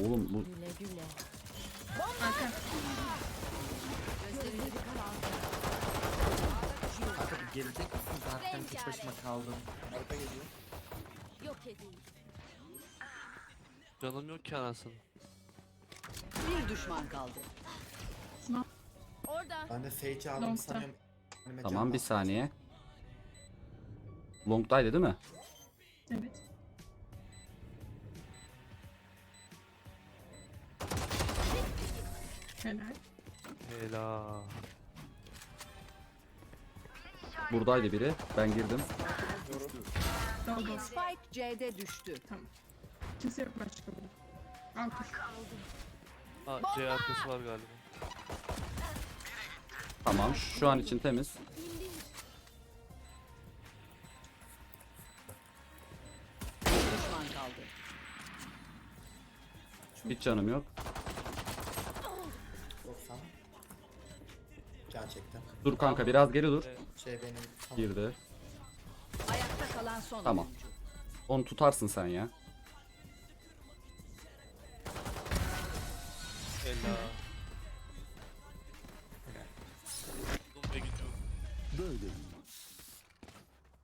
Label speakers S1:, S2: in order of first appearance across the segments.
S1: Oğlum bu
S2: Güle güle.
S3: Arka.
S4: Bir gelecek misin zaten tek başıma kaldım.
S5: Arka geliyor.
S2: Yok edin.
S6: Canım yok ki anasını.
S7: Bir düşman kaldı.
S2: Orada.
S4: Ben de Sage'i aldım
S3: Long'da.
S4: sanıyorum.
S1: Tamam
S4: can
S1: bir
S4: bastı.
S1: saniye. Long'daydı değil mi?
S3: Evet. Helal.
S6: Hela.
S1: Buradaydı biri. Ben girdim.
S7: Spike C'de düştü.
S3: Tamam. Kimse yok başka burada. Al.
S6: Ha C arkası var galiba.
S1: Tamam şu an için temiz.
S7: Bir düşman kaldı.
S1: Hiç canım yok.
S4: Can çektim.
S1: Dur kanka biraz geri dur.
S4: Şey benim tam
S1: Girdi.
S7: Ayakta kalan son
S1: Tamam.
S7: oyuncu.
S1: Onu tutarsın sen ya.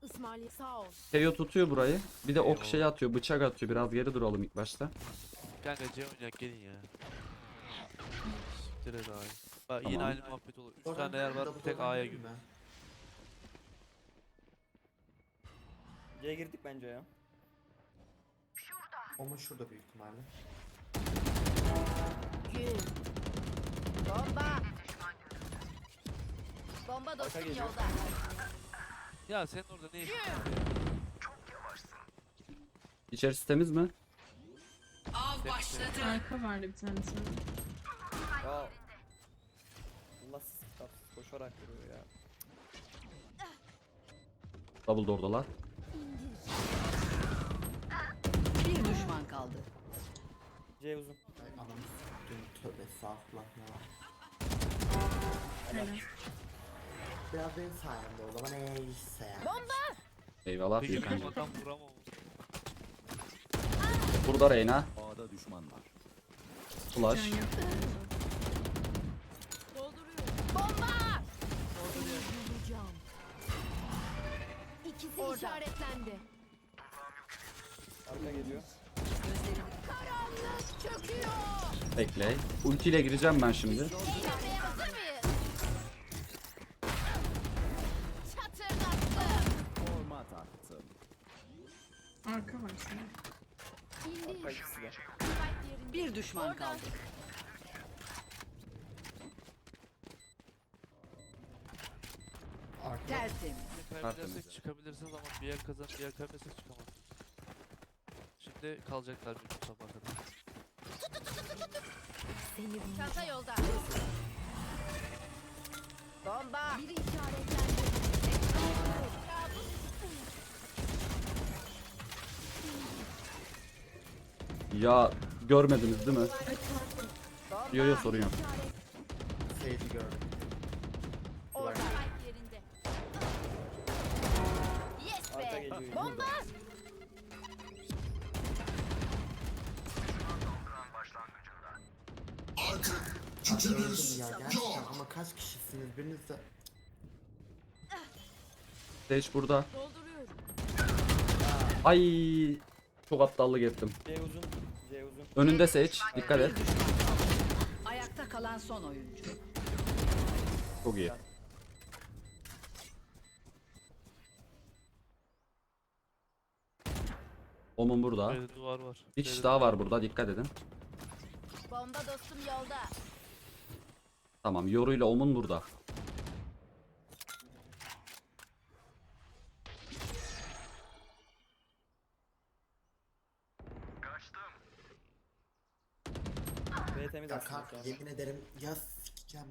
S2: İsmail sağ ol.
S1: Teo tutuyor burayı. Bir de ok şey atıyor, bıçak atıyor. Biraz geri duralım ilk başta.
S6: Kanka C oynayak gelin ya. Siktir et Bak yine
S1: Tamam.
S6: aynı muhabbet olur. 3
S4: Oradan
S6: tane yer var
S4: double
S6: tek A'ya gir.
S4: ben.
S5: C'ye girdik bence ya.
S4: Ama şurada büyük ihtimalle.
S2: Gül. Bomba. Bomba dostum
S5: geliyor.
S2: yolda.
S6: Ya senin orada ne işin var?
S1: İçerisi temiz mi?
S7: Av başladı.
S3: Arka vardı bir tanesi.
S5: Ya. Koşarak vuruyor ya.
S1: Double door'dalar.
S7: Bir düşman kaldı.
S5: C uzun.
S4: Anam s**tim tövbe estağfurullah ya. Biraz benim sayemde oldu ama neyse ya.
S1: Eyvallah. Gürkan.
S6: benim adam vuramam.
S1: Burada Reyna.
S8: A'da düşman var.
S1: Flash.
S2: Dolduruyorum. Bomba. İkisi işaretlendi.
S5: Arka geliyor.
S2: Karanlık çöküyor.
S1: Bekle. Ultiyle gireceğim ben şimdi.
S2: Eğlenmeye hazır mıyız? Çatırdattı.
S8: Forma taktım.
S3: Arka var.
S5: Arka ikisi de.
S2: Yerinde.
S7: Bir düşman
S2: Orada.
S7: kaldı.
S4: Arka.
S7: Tertemiz.
S6: Kaybedersek çıkabilirsiniz ama bir yer kazan bir yer kaybedersek çıkamaz. Şimdi kalacaklar bir sabah kadar.
S2: Çanta yolda. Bomba. Biri işaretlendi.
S1: Ya görmediniz değil mi?
S2: Bomba.
S1: Yo yo sorun yok.
S4: Gördüm. Öldüm ya gerçekten ama kaç kişisiniz biriniz de
S1: Sage burada. Ay çok aptallık ettim.
S5: C uzun. C uzun.
S1: Önünde Sage. Dikkat et.
S7: Bir. Ayakta kalan son oyuncu.
S1: Çok iyi. Omun burada.
S6: Böyle duvar var.
S1: Bir kişi daha var burada dikkat edin.
S2: Bomba dostum yolda.
S1: Tamam Yoru ile Omun burada.
S5: B temiz
S4: ya
S5: aslında.
S4: kanka yemin ederim ya sikeceğim.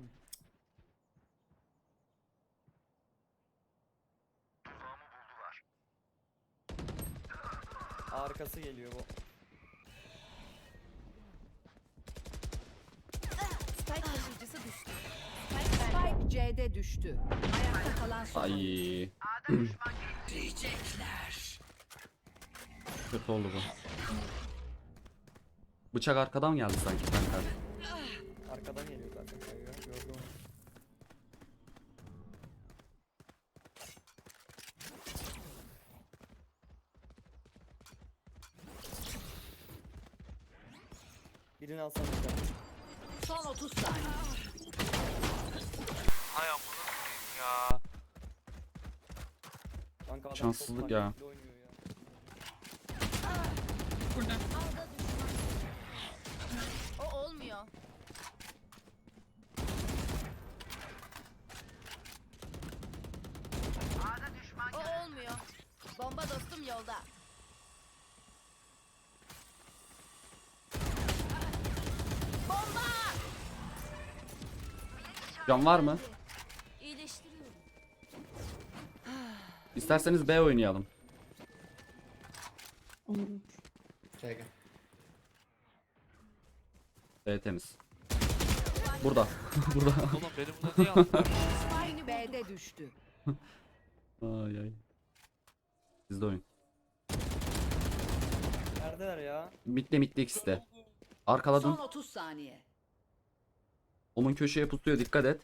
S5: Arkası geliyor bu.
S2: Spike taşıyıcısı düştü.
S7: Spike C'de düştü. Ayakta kalan son.
S1: Ay. Kötü oldu bu. Bıçak arkadan geldi sanki kanka.
S5: Arkadan geliyor zaten. Gördüm onu. Birini tane.
S7: Son 30 saniye.
S6: Hay amına ya.
S5: Kanka adam
S1: Şanssızlık
S5: çok
S1: ya.
S3: Burada.
S2: Alda düşman. O olmuyor. O olmuyor. Bomba dostum yolda. Bomba!
S1: Can var mı?
S2: İyileştiriyorum.
S1: İsterseniz B oynayalım.
S3: Olur.
S4: Şey gel.
S1: B temiz. Burada. Burada.
S6: Oğlum beni buna niye
S7: B'de düştü.
S1: Ay ay. Sizde oyun.
S5: Neredeler ya?
S1: Mitte mitte ikisi de.
S7: Son
S1: Arkaladım.
S7: 30 saniye.
S1: Omun köşeye pusuyor dikkat et.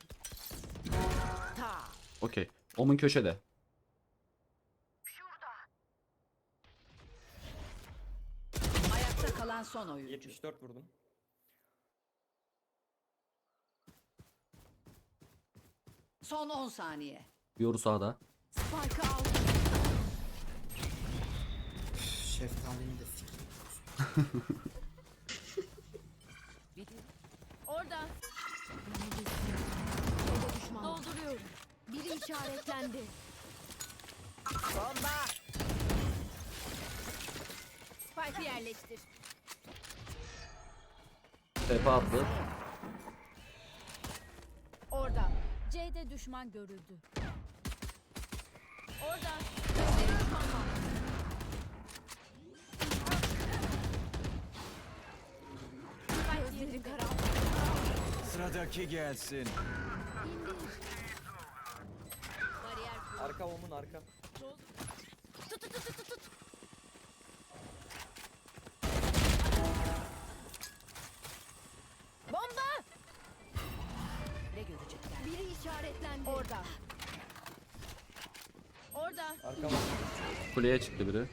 S1: Okey. Omun köşede.
S7: Ayakta kalan son oyuncu.
S5: 74 vurdum.
S7: Son 10 saniye.
S1: Yoru sağda.
S7: Spike'ı aldı.
S4: Şeftalinin de sikeyim.
S2: Orada. Dolduruyorum. Biri işaretlendi. Bomba! Spike'ı yerleştir.
S1: TP attı.
S2: Orada. C'de düşman görüldü. Orada. Spike yerinde.
S8: Sıradaki gelsin.
S2: Bariyer kur.
S5: Arka omun arka.
S2: Tut tut tut tut tut. Bomba!
S7: Ne görecekler?
S2: Biri işaretlendi. Orada. Orada.
S5: Arka var.
S1: Kuleye çıktı biri.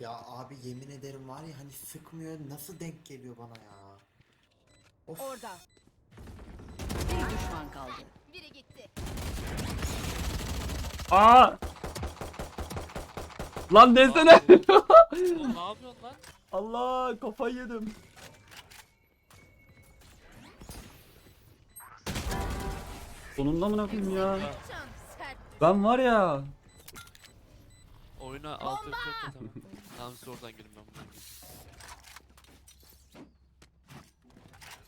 S4: Ya abi yemin ederim var ya hani sıkmıyor nasıl denk geliyor bana ya. Of.
S2: Orada.
S7: Bir düşman kaldı.
S2: Biri gitti.
S1: Aa! Lan desene.
S6: Oğlum ne yapıyorsun lan?
S1: Allah kafayı yedim. Sonunda mı koyayım ya?
S2: Can sert.
S1: Ben var ya.
S6: Oyuna alt F4 tamam. Tamam siz oradan girin ben buradan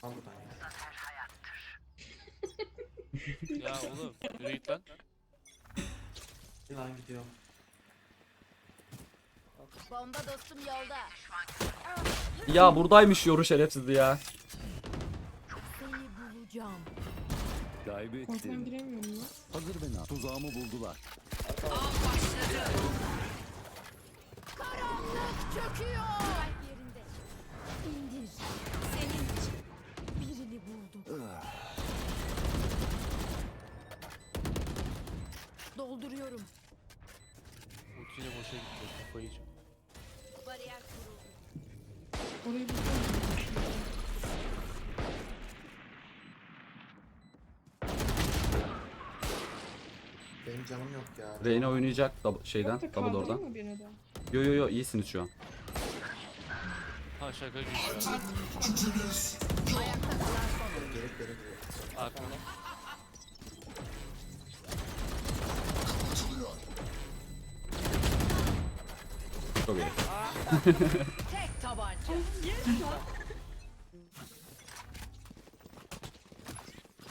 S4: Al buradan ya.
S6: Ya oğlum yürü git lan.
S4: Ben gidiyorum.
S2: Bomba dostum yolda.
S1: Ya buradaymış yoru şerefsizdi ya.
S2: Seni bulacağım.
S3: Giremiyorum lan.
S8: Hazır beni. Tuzağımı buldular.
S2: Karanlık çöküyor. Dolduruyorum.
S6: Ultiyle boşa gitti. Kafayı yiyeceğim.
S2: Bariyer kuruldu.
S3: Orayı bir
S4: Benim canım yok ya.
S1: Reyna oynayacak şeyden, double oradan. Yo yo yo iyisiniz şu an.
S6: Ha şaka gibi ya.
S7: Ayakta kalan
S6: Arkada.
S1: Çok iyi.
S7: Tek tabanca.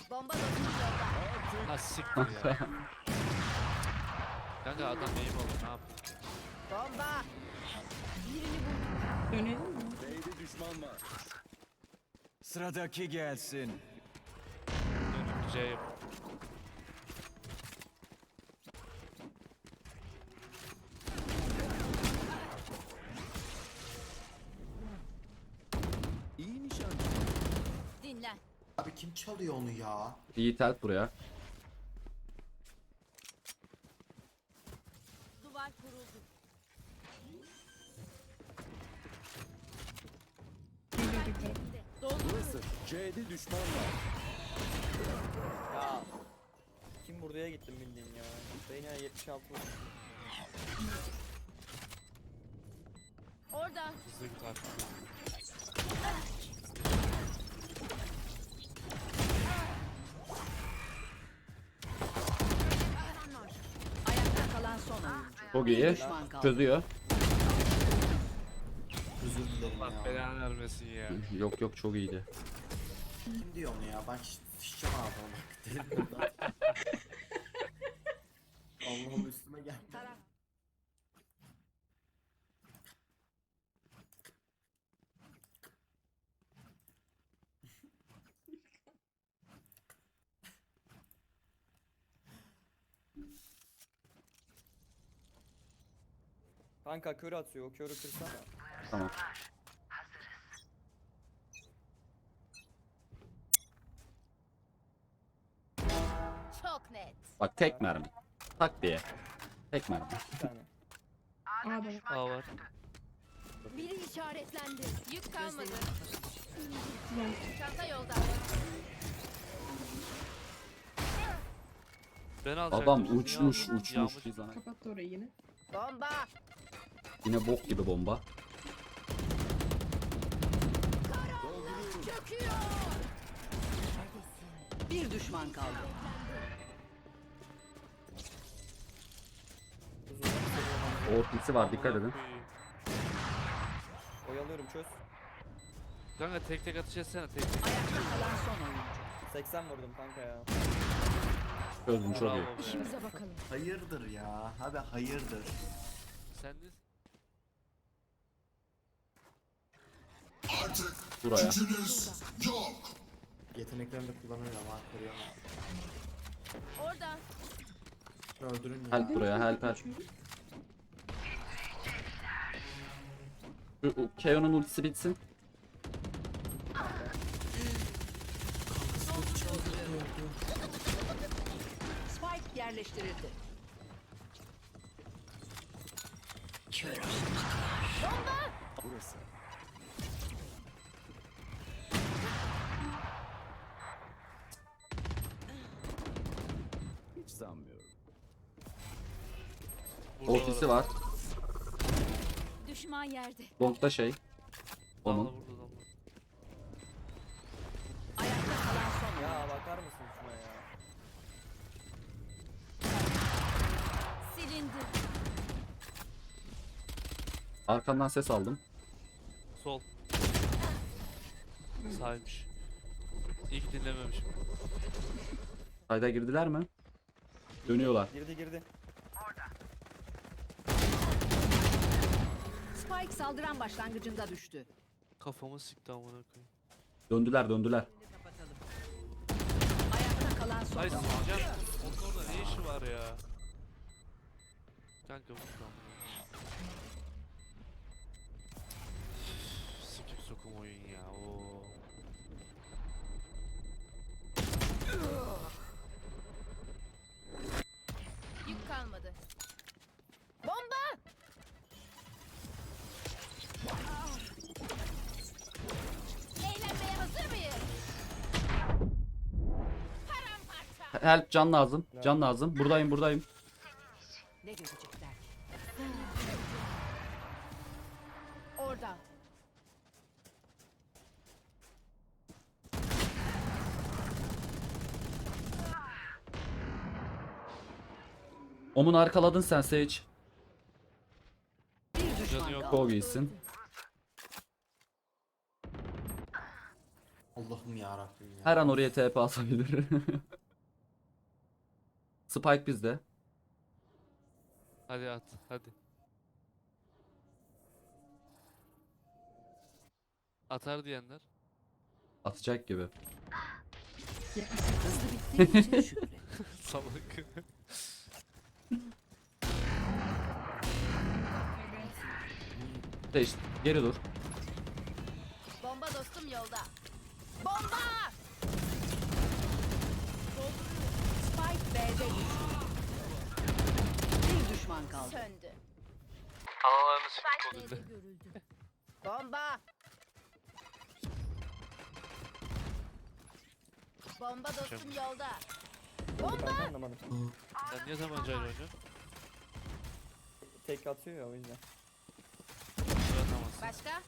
S2: Bomba yolda.
S6: Ha siktir ya. Kanka adam neyim oldu ne yaptı?
S2: Bomba. Birini buldum.
S3: Dönelim mi?
S8: B'de düşman var. Sıradaki gelsin.
S6: Dönüp İyi nişan. Dinle.
S4: Abi kim çalıyor onu ya?
S1: Yiğit at buraya.
S8: C'de düşman var.
S5: Ya. Kim buraya gittim bildiğin ya. Beyna 76 vurdu.
S2: Orada.
S6: Hızlı git artık.
S7: Ayakta kalan son oyuncu.
S1: Çok
S7: Bir
S1: iyi.
S7: düşman kaldı.
S1: Çözüyor.
S4: Özür dilerim
S6: Allah
S4: ya.
S6: belanı vermesin ya.
S1: Yok yok çok iyiydi.
S4: Kim diyor onu ya? Ben şi- şişeceğim ağzına. Derim buradan. Allah'ım üstüme gel.
S7: Taraf.
S5: Kanka kör atıyor. O körü kırsana.
S1: Tamam.
S2: Çok net.
S1: Bak tek mermi. Tak diye. Tek mermi.
S5: Bir tane.
S3: A'da.
S6: A var.
S2: Biri işaretlendi. Yük kalmadı. Çanta yolda.
S6: Ben alacaktım.
S1: Adam uçmuş
S6: yağmur-
S1: uçmuş.
S6: yağmur-.
S3: Kapattı orayı yine.
S2: Bomba.
S1: Yine bok gibi bomba.
S2: Çöküyor.
S7: Bir düşman kaldı.
S1: Ortisi var dikkat edin.
S5: Oyalıyorum çöz.
S6: Kanka tek tek atış etsene tek tek.
S7: Ayakta kalan son oyuncu.
S5: 80 vurdum kanka ya.
S1: Çözdüm çok iyi.
S6: Bravo be.
S2: İşimize bakalım.
S4: Hayırdır ya? Abi hayırdır.
S6: Sen de
S1: Buraya.
S4: Yeteneklerini de kullanıyor ama koruyor.
S2: Orada.
S4: Öldürün ya.
S1: Help buraya help help. Keo'nun ultisi bitsin.
S7: Spike yerleştirildi. Kör.
S8: Burası. Hiç sanmıyorum.
S6: burada
S1: var.
S2: Düşman yerde.
S1: Long'da şey. Onun.
S6: vurdu.
S7: Ayakta kalan son.
S5: Ya bakar mısın şuna ya?
S2: Silindi.
S1: Arkamdan ses aldım.
S6: Sol. Saymış. İlk dinlememişim.
S1: Sayda girdiler mi? Dönüyorlar.
S5: Girdi girdi.
S7: Spike saldıran başlangıcında düştü.
S6: Kafamı sikti amına koyayım.
S1: Döndüler döndüler.
S7: Ayakta kalan son
S6: Ay
S7: oyuncu.
S6: sikeceğim. Onun orada ne işi var ya? Kanka vur lan
S1: Help can lazım. Can lazım. Buradayım buradayım.
S7: Ne görecekler?
S2: Orada.
S1: Omun arkaladın sen Sage.
S7: Bir düşman
S6: Canı yok.
S1: Çok iyisin.
S4: Allah'ım ya Rabbim ya.
S1: Her an oraya TP atabilir. Spike bizde.
S6: Hadi at hadi. Atar diyenler.
S1: Atacak gibi.
S7: Hızlı bittiği için şükret.
S6: Salak.
S1: Sage geri dur.
S2: Bomba dostum yolda. Bomba! Spike
S6: Bir
S2: düşman
S6: kaldı.
S2: Söndü. Analarını. Bomba. Bomba dostum yolda. Bomba.
S5: Ben anlamadım.
S6: Sen niye tabancayla oynuyorsun?
S5: Tek atıyor ya o yüzden.
S2: Başka?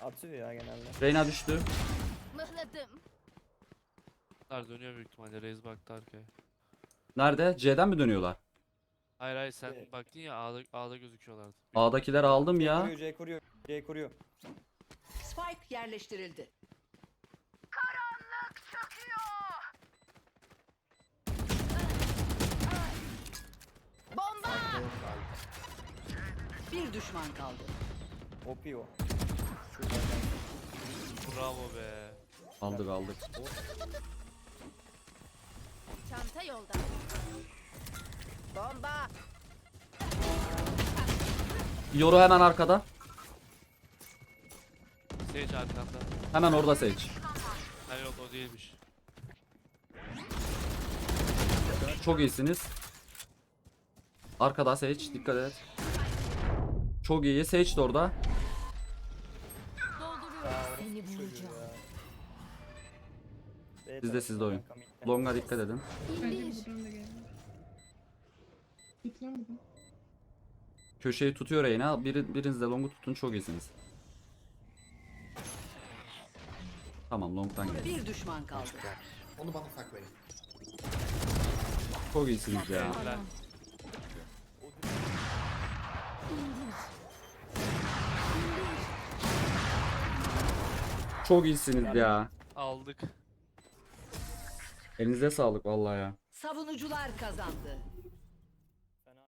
S5: Atıyor ya genelde.
S1: Reyna düştü.
S2: Mıhladım.
S6: Dönüyor büyük ihtimalle. Reis baktı arkaya.
S1: Nerede? C'den mi dönüyorlar?
S6: Hayır hayır sen
S5: Evet.
S6: baktın ya A'da, A'da gözüküyorlardı.
S1: A'dakileri aldım
S5: C
S1: ya.
S5: kuruyor, C kuruyor. C kuruyor.
S7: Spike yerleştirildi.
S2: Bomba.
S7: Bir düşman kaldı.
S5: OP o.
S6: Bravo be.
S1: Aldık aldık.
S2: Çanta yolda. Bomba.
S1: Yoru hemen arkada.
S6: Sage arkanda.
S1: Hemen orada Sage.
S6: Ha yok o değilmiş.
S1: Çok iyisiniz. Arkada Sage dikkat et. Çok iyi. Sage de orada.
S2: Seni bulacağım.
S1: Siz de sizde oyun.
S5: Long.
S1: Long'a dikkat edin.
S3: Git lan buradan.
S1: Köşeyi tutuyor Reyna. Biri, biriniz de long'u tutun çok iyisiniz. Tamam long'tan gel.
S7: Bir düşman kaldı.
S4: Onu bana saklayın.
S1: Çok iyisiniz ya. Çok iyisiniz ya.
S6: Aldık.
S1: Elinize sağlık vallahi ya.
S7: Savunucular kazandı.